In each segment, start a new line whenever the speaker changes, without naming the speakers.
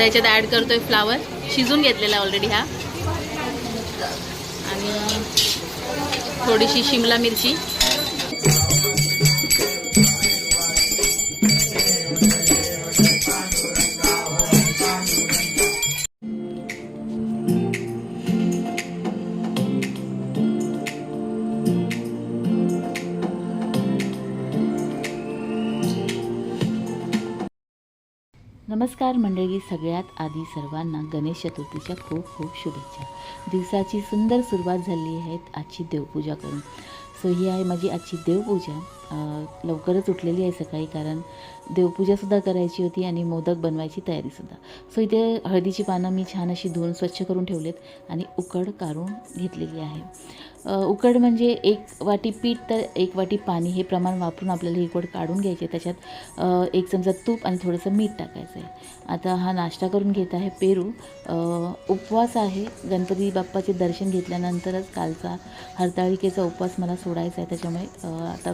आता याच्यात ॲड करतोय फ्लावर शिजून घेतलेला ऑलरेडी हा. आणि थोडीशी शिमला मिरची.
नमस्कार मंडळी सगळ्यात आधी सर्वांना गणेश चतुर्थीच्या खूप खूप शुभेच्छा. दिवसाची सुंदर सुरुवात झाली आहे आजची देवपूजा करून. सो ही आहे माझी आजची देवपूजा. लवकरच उठलेली आहे सकाळी कारण देवपूजासुद्धा करायची होती आणि मोदक बनवायची तयारीसुद्धा सो इथे हळदीची पानं मी छान अशी धुवून स्वच्छ करून ठेवलेत आणि उकड काढून घेतलेली आहे. उकड म्हणजे एक वाटी पीठ तर एक वाटी पाणी हे प्रमाण वापरून आपल्याला ही उकड काढून घ्यायची. आहे. त्याच्यात एक चमचा तूप आणि थोडंसं मीठ टाकायचं आहे. आता हा नाश्ता करून घेत आहे पेरू. उपवास आहे. गणपती बाप्पाचे दर्शन घेतल्यानंतरच कालचा हरताळिकेचा उपवास मला सोडायचा आहे. त्याच्यामुळे आता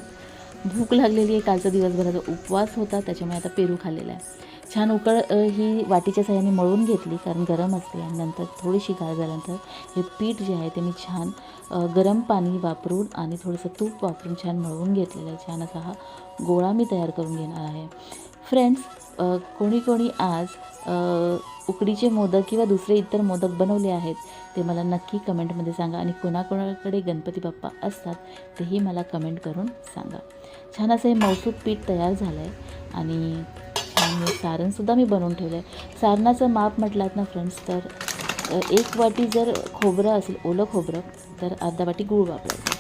भूक लागलेली आहे कालचा दिवसभराचा उपवास होता त्याच्यामुळे आता पेरू खाल्लेला आहे. छान उकळ ही वाटीच्या सहाय्याने मळून घेतली कारण गरम असते आणि नंतर थोडीशी गाळ झाल्यानंतर हे पीठ जे आहे ते मी छान गरम पाणी वापरून आणि थोडंसं तूप वापरून छान मळवून घेतलेलं आहे. छान असा हा गोळा मी तयार करून घेणार आहे. फ्रेंड्स कोणी कोणी आज उकडीचे मोदक किंवा दुसरे इतर मोदक बनवले आहेत ते मला नक्की कमेंटमध्ये सांगा आणि कोणाकोणाकडे गणपती बाप्पा असतात तेही मला कमेंट करून सांगा. छान असं हे मौसूद पीठ तयार झालं आहे आणि छान सारणसुद्धा मी बनवून ठेवलं आहे सारणाचं माप म्हटलात ना फ्रेंड्स तर एक वाटी जर खोबरं असेल ओलं खोबरं तर अर्धा वाटी गूळ वापरायचं.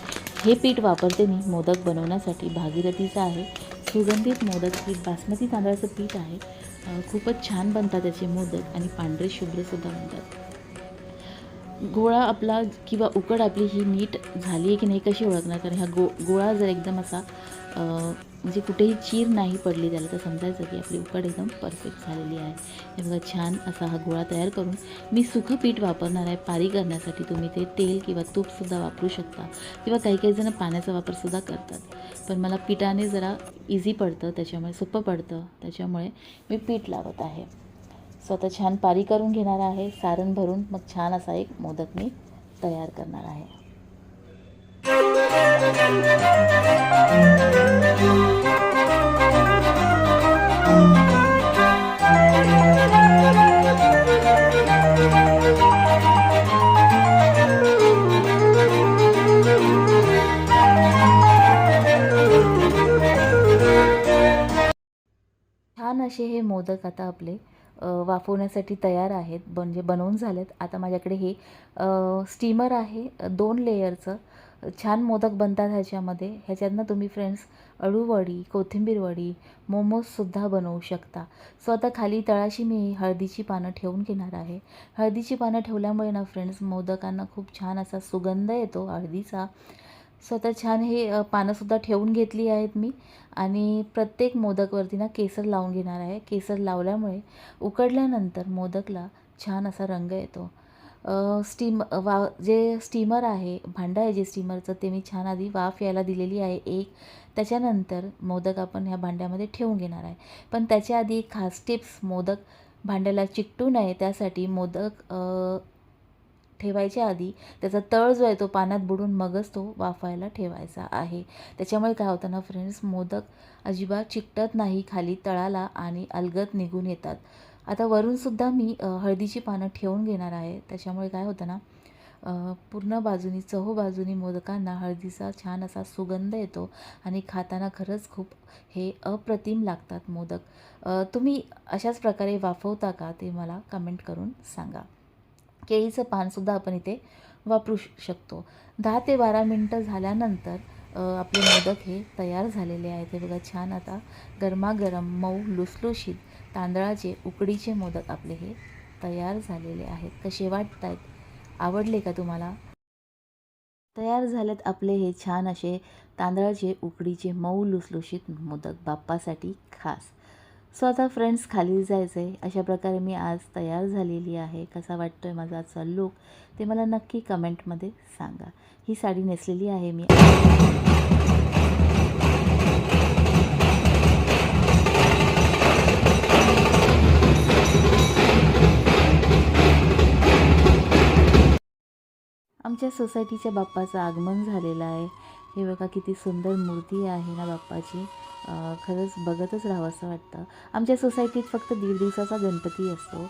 हे पीठ वापरते मी मोदक बनवण्यासाठी. भागीरथीचं आहे सुगंधित मोदक पीठ बासमती तांदळाचं पीठ आहे. खूपच छान बनतात त्याचे मोदक आणि पांढरे शुभ्रसुद्धा बनतात. गोळा आपला किंवा उकड आपली ही नीट झाली आहे की नाही कशी ओळखणार? कारण ह्या गो गोळा जर एकदम असा म्हणजे कुठेही चीर नाही पडली त्याला तर समजायचं की आपली उकड एकदम परफेक्ट झालेली आहे. हे बघा छान असा हा गोळा तयार करून मी सुखं पीठ वापरणार आहे. पारी करण्यासाठी तुम्ही ते तेल किंवा तूपसुद्धा वापरू शकता किंवा काही काही जण पाण्याचा वापरसुद्धा करतात. पण मला पिठाने जरा इझी पडतं त्याच्यामुळे सोपं पडतं. त्याच्यामुळे मी पीठ लावत आहे. सो आता छान पारी करून घेणार आहे. सारण भरून मग छान असा एक मोदक मी तयार करणार आहे. छान असे हे मोदक आता आपले वाफवण्यासाठी तयार आहेत. म्हणजे बनवून झालेत. आता माझ्याकडे हे स्टीमर आहे दोन लेयरचं छान मोदक बनतात ह्याच्यामध्ये. ह्याच्यातनं तुम्ही फ्रेंड्स अळूवडी कोथिंबीर वडी मोमोजसुद्धा बनवू शकता. सो आता खाली तळाशी मी हळदीची पानं ठेवून घेणार आहे. हळदीची पानं ठेवल्यामुळे ना फ्रेंड्स मोदकांना खूप छान असा सुगंध येतो हळदीचा. सो आता छान हे पानंसुद्धा ठेवून घेतली आहेत मी. आणि प्रत्येक मोदकवरती ना केसर लावून घेणार आहे. केसर लावल्यामुळे उकडल्यानंतर मोदकला छान असा रंग येतो. स्टीम वा जे स्टीमर आहे भांडं आहे जे स्टीमरचं ते मी छान आधी वाफ यायला दिलेली आहे. एक त्याच्यानंतर मोदक आपण ह्या भांड्यामध्ये ठेवून घेणार आहे. पण त्याच्या आधी एक खास टिप्स मोदक भांड्याला चिकटू नये. त्यासाठी मोदक ठेवायच्या आधी त्याचा तळ जो आहे तो पाण्यात बुडून मगच तो वाफायला ठेवायचा आहे. त्याच्यामुळे काय होतं ना फ्रेंड्स मोदक अजिबात चिकटत नाही खाली तळाला आणि अलगद निघून येतात. आता वरूनसुद्धा मी हळदीची पानं ठेवून घेणार आहे. त्याच्यामुळे काय होतं ना पूर्ण बाजूनी चहू बाजूनी मोदकांना हळदीचा छान असा सुगंध येतो आणि खाताना खरंच खूप हे अप्रतिम लागतात मोदक. तुम्ही अशाच प्रकारे वाफवता का ते मला कमेंट करून सांगा. केळीचं पानसुद्धा आपण इथे वापरू शकतो. दहा ते बारा मिनटं झाल्यानंतर आपले मोदक हे तयार झालेले आहेत. हे बघा छान आता गरमागरम मऊ लुसलुशीत तांदळाचे उकडीचे मोदक आपले हे तयार झालेले आहेत. कसे वाटत आहेत आवडले का तुम्हाला? तयार झालेत आपले हे छान असे तांदळाचे उकडीचे मऊ लुसलुशीत मोदक बाप्पासाठी खास. सो आता फ्रेंड्स खाली जायचं आहे अशा प्रकारे मी आज तयार झालेली आहे. कसा वाटतो आहे माझा आजचा लुक ते मला नक्की कमेंटमध्ये सांगा. ही साडी नेसलेली आहे मी. आमच्या सोसायटीच्या बाप्पाचं आगमन झालेलं आहे. हे बघा किती सुंदर मूर्ती आहे ना बाप्पाची. खरंच बघतच राहावं असं वाटतं. आमच्या सोसायटीत फक्त दीड दिवसाचा गणपती असतो.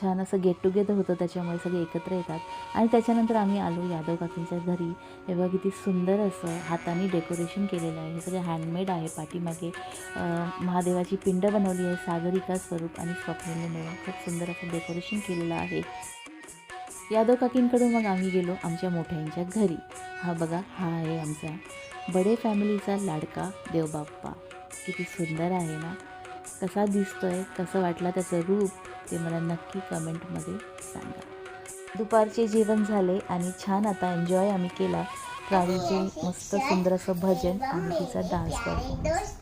छान असं गेट टुगेदर होतं त्याच्यामुळे सगळे एकत्र येतात. आणि त्याच्यानंतर आम्ही आलो यादव काकींच्या घरी. हे बघा किती सुंदर असं हाताने डेकोरेशन केलेलं आहे. हे सगळे हँडमेड आहे पाठीमागे. महादेवाची पिंड बनवली आहे. सागरिका स्वरूप आणि स्वप्नीने मिळून. खूप सुंदर असं डेकोरेशन केलेलं आहे. यादव काकींकडून मग आम्ही गेलो आमच्या मोठ्यांच्या घरी. हा बघा हा आहे आमचा बडे फॅमिलीचा लाडका देवबाप्पा. किती सुंदर आहे ना? कसा दिसतो आहे कसं वाटला त्याचं रूप ते मला नक्की कमेंटमध्ये सांगा. दुपारचे जेवण झाले आणि छान आता एन्जॉय आम्ही केला. प्रावीचे मस्त सुंदर असं भजन आणि तिचा डान्स परफॉर्मन्स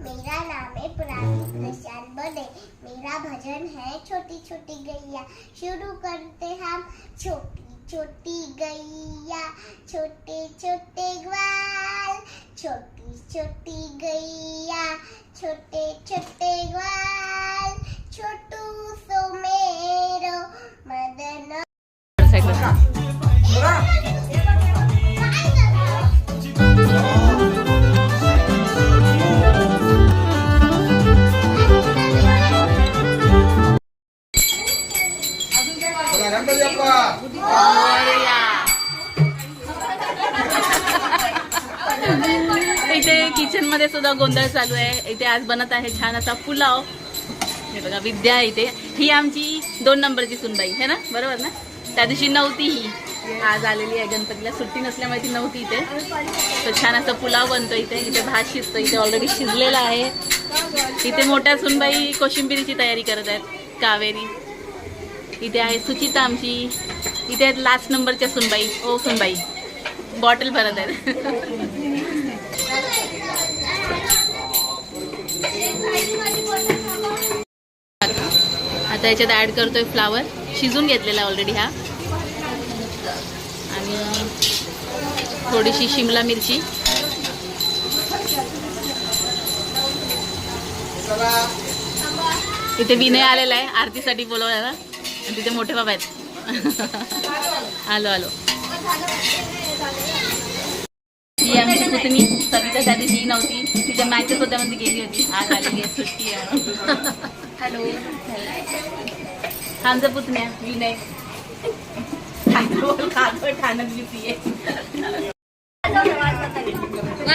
मेरा नाम है प्राणी प्रशांत मेरा भजन है छोटी छोटी गैया. शुरू करते हम छोटी छोटी गैया छोटे छोटे ग्वाल छोटी छोटी गैया छोटे छोटे ग्वाल छोटू सो मेरो मदन।
सुद्धा गोंधळ चालू आहे. इथे आज बनत आहे छान असा पुलाव. हे बघा विद्या आहे इथे. ही आमची दोन नंबरची सुनबाई है ना? बरोबर ना? त्या दिवशी नव्हती ही. आज आलेली आहे गणपतीला. सुट्टी नसल्यामुळे ती नव्हती इथे. तर छान असा पुलाव बनतो इथे. इथे भात शिजतो इथे ऑलरेडी शिजलेला आहे. इथे मोठ्या सुनबाई कोशिंबिरीची तयारी करत आहेत. कावेरी. इथे आहे सुचिता आमची. इथे आहेत लास्ट नंबरच्या सुनबाई. ओ सुनबाई. बॉटल भरत आहेत. आता याच्यात ॲड करतोय फ्लावर शिजून घेतलेला ऑलरेडी हा. आणि थोडीशी शिमला मिरची. इथे विनय आलेला आहे आरतीसाठी बोलवलेला आणि तिथे मोठे बाबा आहेत. आलो आलो. ही आमची पुतणी. सविता त्या दिवशी नव्हती. तिच्या मॅचेस होत्या म्हणजे गेली होती. आज आली सुट्टी आहे. हॅलो. आमचा पुतण्या. विनय. ठाणक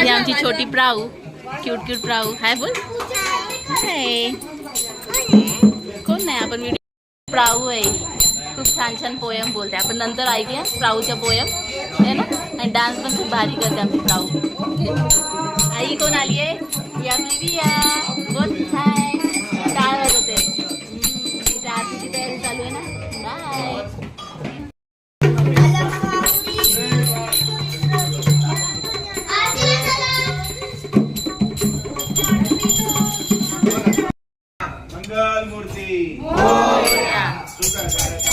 आमची छोटी प्राऊ. Cute cute प्राऊ. हाय बोल. हाय. कोण नाही आपण व्हिडिओ प्राऊ आहे. खूप छान छान पोयम बोलते. आपण नंतर ऐकूया प्राऊच्या पोयम आहे ना? आणि डान्स पण खूप भारी करते आमची प्राऊ. आई कोण आली आहे रिया. बोल हाय
Thank you.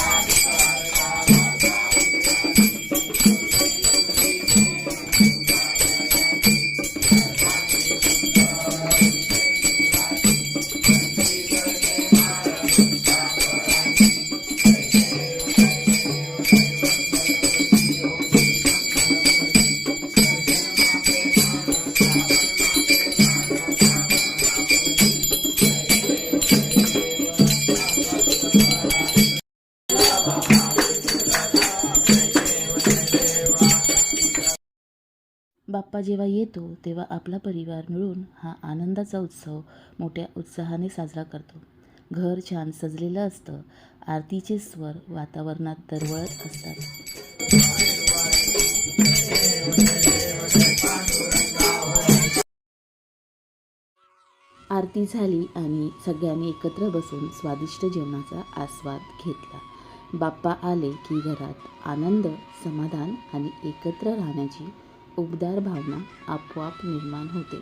बाप्पा जेव्हा येतो तेव्हा आपला परिवार मिळून हा आनंदाचा उत्सव मोठ्या उत्साहाने साजरा करतो. घर छान सजलेलं असतं. आरतीचे स्वर वातावरणात दरवळत असतात. आरती झाली आणि सगळ्यांनी एकत्र बसून स्वादिष्ट जेवणाचा आस्वाद घेतला. बाप्पा आले की घरात आनंद समाधान आणि एकत्र राहण्याची उबदार भावना आपोआप निर्माण होते.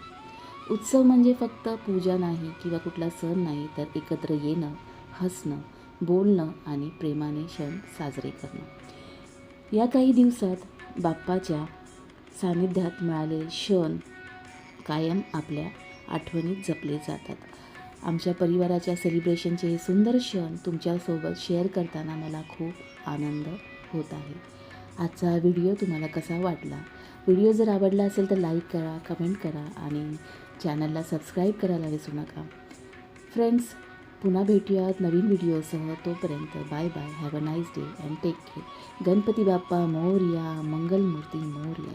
उत्सव म्हणजे फक्त पूजा नाही किंवा कुठला सण नाही तर एकत्र येणं हसणं बोलणं आणि प्रेमाने क्षण साजरे करणं. या काही दिवसात बाप्पाच्या सानिध्यात मिळालेले क्षण कायम आपल्या आठवणीत जपले जातात. आमच्या परिवाराच्या सेलिब्रेशनचे हे सुंदर क्षण तुमच्यासोबत शेअर करताना मला खूप आनंद होत आहे. आजचा व्हिडिओ तुम्हाला कसा वाटला? व्हिडिओ जर आवडला असेल तर लाईक करा कमेंट करा आणि चॅनलला सबस्क्राईब करायला विसरू नका. फ्रेंड्स पुन्हा भेटूयात नवीन व्हिडिओसह तोपर्यंत bye bye have a nice day and take care Ganpati Bappa Morya Mangalmurti Morya.